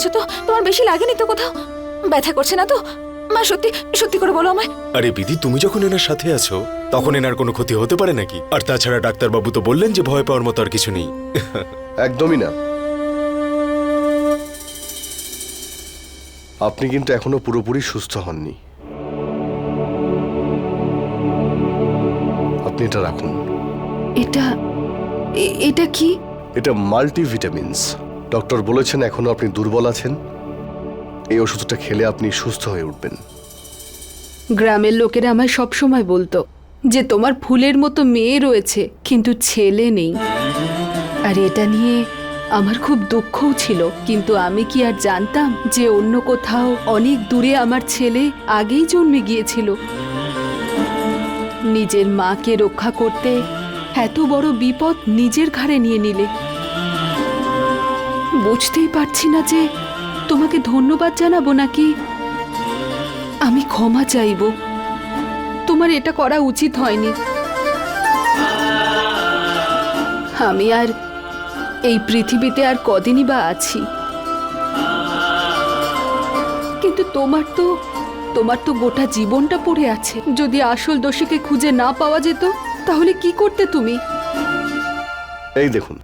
আছো তো? তোমার বেশি লাগেনি তো কোথাও? ব্যথা করছে না তো? মা সত্যি সত্যি করে বলো আমায়। আরে বিধি তুমি যখন এনার সাথে আছো তখন এনার কোনো ক্ষতি হতে পারে নাকি? আর তাছাড়া ডাক্তারবাবু তো বললেন যে ভয় পাওয়ার মতো আর কিছু নেই। একদমই না। আপনি কিন্তু এখনও পুরোপুরি সুস্থ হননি। আপনি এটা রাখুন। এটা এটা কি? এটা মাল্টিভিটামিনস। ডক্টর বলেছেন এখনও আপনি দুর্বল আছেন। এই ওষুধটা খেলে আপনি সুস্থ হয়ে উঠবেন। গ্রামের লোকেরা আমায় সবসময় বলতো যে তোমার ফুলের মতো মেয়ে রয়েছে, কিন্তু ছেলে নেই। আর এটা নিয়ে আমার খুব দুঃখও ছিল, কিন্তু আমি কি আর জানতাম যে অন্য কোথাও অনেক দূরে আমার ছেলে আগেই জন্মে গিয়েছিল। নিজের মাকে রক্ষা করতে এত বড় বিপদ নিজের ঘাড়ে নিয়ে নিলে। বুঝতেই পারছি না যে তোমাকে ধন্যবাদ জানাব নাকি? আমি ক্ষমা চাইব। তোমার এটা করা উচিত হয়নি। আমি আর এই পৃথিবীতে আর কদিনই বা আছি। কিন্তু তোমার তো তোমার তো গোটা জীবনটা পড়ে আছে। যদি আসল দোষীকে খুঁজে না পাওয়া যেত, তাহলে কি করতে তুমি? এই দেখুন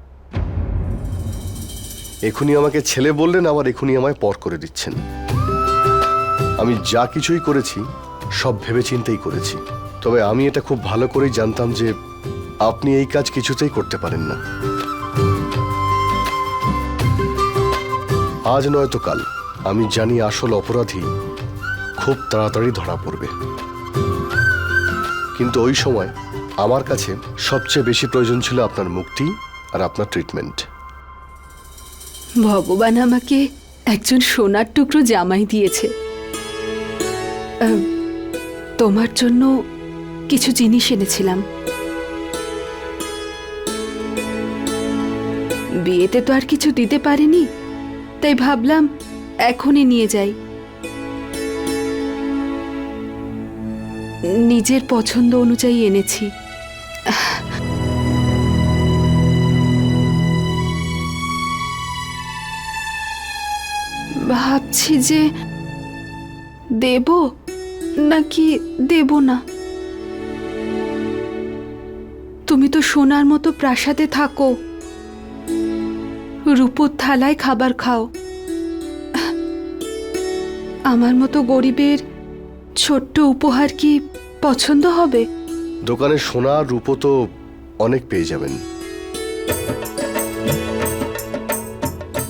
এখনই আমাকে ছেলে বললেন, আবার এখনই আমায় পর করে দিচ্ছেন। আমি যা কিছুই করেছি, সব ভেবেচিন্তেই করেছি। তবে আমি এটা খুব ভালো করেই জানতাম যে আপনি এই কাজ কিছুতেই করতে পারেন না। আজ নয়তো কাল। আমি জানি আসল অপরাধী খুব তাড়াতাড়ি ধরা পড়বে। কিন্তু ওই সময় আমার কাছে সবচেয়ে বেশি প্রয়োজন ছিল আপনার মুক্তি আর আপনার ট্রিটমেন্ট ভগবান আমাকে একজন সোনার টুকরো জামাই দিয়েছে। তোমার জন্য কিছু জিনিস এনেছিলাম। বিয়েতে তো আর কিছু দিতে পারিনি, তাই ভাবলাম এখনই নিয়ে যাই। নিজের পছন্দ অনুযায়ী এনেছি। ভাবছি যে দেব নাকি দেব না। তুমি তো সোনার মতো প্রাসাদে থাকো। রূপোর থালায় খাবার খাও। আমার মতো গরিবের ছোট্ট উপহার কি পছন্দ হবে? দোকানে সোনা, রূপো তো অনেক পেয়ে যাবেন।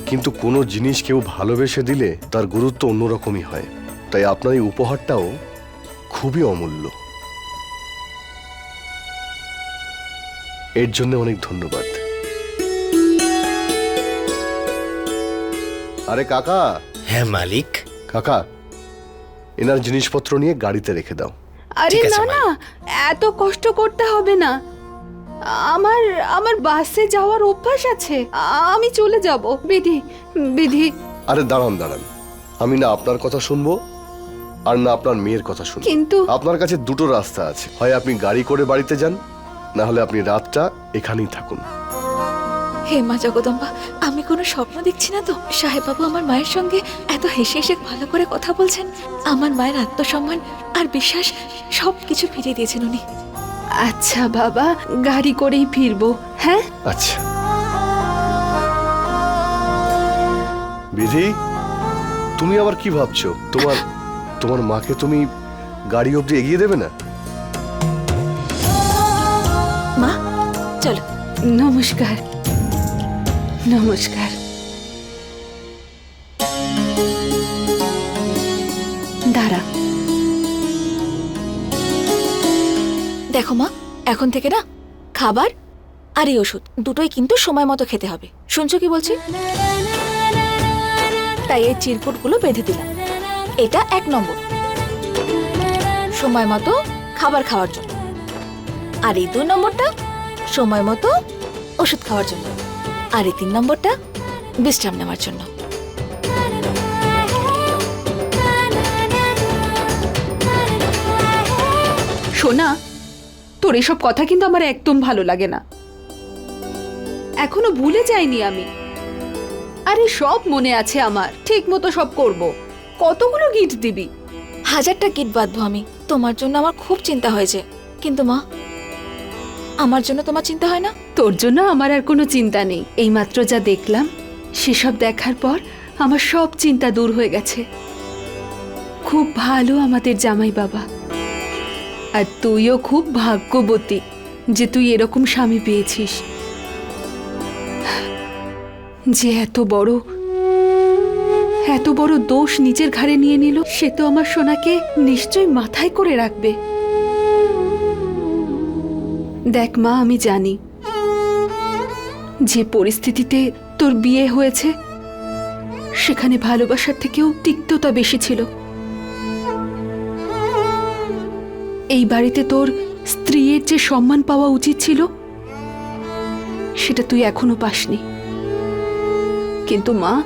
কিন্তু কোনো জিনিস কেউ ভালোবেসে দিলে তার গুরুত্ব অন্যরকমই হয়। তাই আপনার এই উপহারটাও খুবই অমূল্য। এর জন্য অনেক ধন্যবাদ। আরে কাকা। হ্যাঁ মালিক। কাকা এনার জিনিসপত্র নিয়ে গাড়িতে রেখে দাও। আরে না না এত কষ্ট করতে হবে না। আমার আমার বাসে যাওয়ার অভ্যাস আছে। আমি চলে যাব। বিধি বিধি। আরে দাঁড়ান দাঁড়ান। আমি না আপনার কথা শুনব আর না আপনার মেয়ের কথা শুনব। কিন্তু আপনার কাছে দুটো রাস্তা আছে। হয় আপনি গাড়ি করে বাড়িতে যান না হলে আপনি রাতটা এখানেই থাকুন। হে মা জগদম্বা আমি কোনো স্বপ্ন দেখছি না তো? সাহেব বাবু আমার মায়ের সঙ্গে এত হেসে হেসে ভালো করে কথা বলছেন। আমার মায়ের আত্মসম্মান আর বিশ্বাস সব কিছু ফিরিয়ে দিয়েছেন উনি। আচ্ছা বাবা গাড়ি করেই ফিরবো হ্যাঁ? আচ্ছা। বিধি তুমি আবার কি ভাবছ? তোমার তোমার মাকে তুমি গাড়ি অবধি এগিয়ে দেবে না? মা চলো। নমস্কার। নমস্কার। দেখো মা, এখন থেকে না খাবার আর এই ওষুধ দুটোই কিন্তু সময় মতো খেতে হবে। শুনছো কি বলছি? তাই এই চিরকুটগুলো বেঁধে দিলাম। এটা এক নম্বর। সময় মতো খাবার খাওয়ার জন্য। আর এই দুই নম্বরটা সময় মতো ওষুধ খাওয়ার জন্য। আর এই তিন নম্বরটা বিশ্রাম নেওয়ার জন্য। শোনা তোর এসব কথা কিন্তু আমার একদম ভালো লাগে না। এখনও ভুলে যাইনি আমি। আরে সব মনে আছে আমার ঠিক মতো সব করব। কতগুলো গিট দিবি? হাজারটা কিট বাঁধবো আমি। তোমার জন্য আমার খুব চিন্তা হয়েছে। কিন্তু মা আমার জন্য তোমার চিন্তা হয় না? তোর জন্য আমার আর কোনো চিন্তা নেই। এইমাত্র যা দেখলাম সেসব দেখার পর আমার সব চিন্তা দূর হয়ে গেছে। খুব ভালো আমাদের জামাই বাবা আর তুইও খুব ভাগ্যবতী যে তুই এরকম স্বামী পেয়েছিস। যে এত বড় এত বড় দোষ নিজের ঘাড়ে নিয়ে নিল, সে তো আমার সোনাকে নিশ্চয় মাথায় করে রাখবে। দেখ মা, আমি জানি যে পরিস্থিতিতে তোর বিয়ে হয়েছে, সেখানে ভালোবাসার থেকেও তিক্ততা বেশি ছিল। এই বাড়িতে তোর স্ত্রীর যে সম্মান পাওয়া উচিত ছিল, সেটা তুই এখনও পাসনি। কিন্তু মা,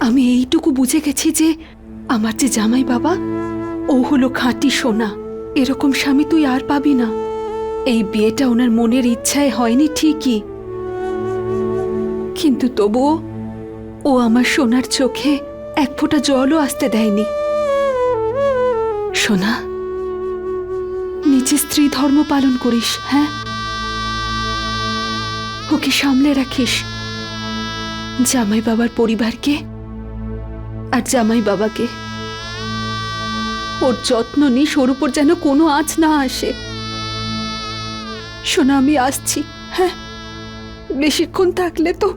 আমি এইটুকু বুঝে গেছি যে আমার যে জামাই বাবা, ও হলো খাঁটি সোনা। এরকম স্বামী তুই আর পাবি না। এই বিয়েটা ওনার মনের ইচ্ছায় হয়নি ঠিকই। কিন্তু তবুও ও আমার সোনার চোখে এক ফোঁটা জলও আসতে দেয়নি। সোনা নিজে স্ত্রী ধর্ম পালন করিস হ্যাঁ? ওকে সামলে রাখিস। জামাই বাবার পরিবারকে আর জামাই বাবাকে। ওর যত্ন নিস, ওর উপর যেন কোনো আঁচ না আসে। শোনা, আমি আসছি হ্যাঁ? বেশিক্ষণ থাকলে তো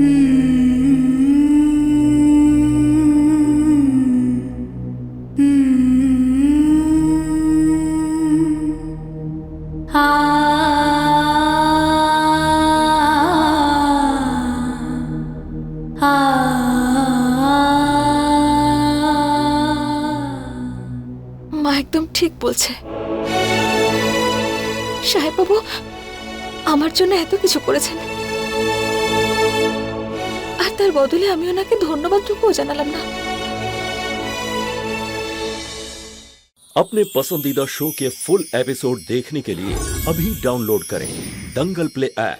মা একদম ঠিক বলছে সাহেব বাবু আমার জন্য এত কিছু করেছেন আর তার বদলে আমি ওনাকে ধন্যবাদটুকুও জানালাম না अपने पसंदीदा शो के फुल एपिसोड देखने के लिए अभी डाउनलोड करें दंगल प्ले ऐप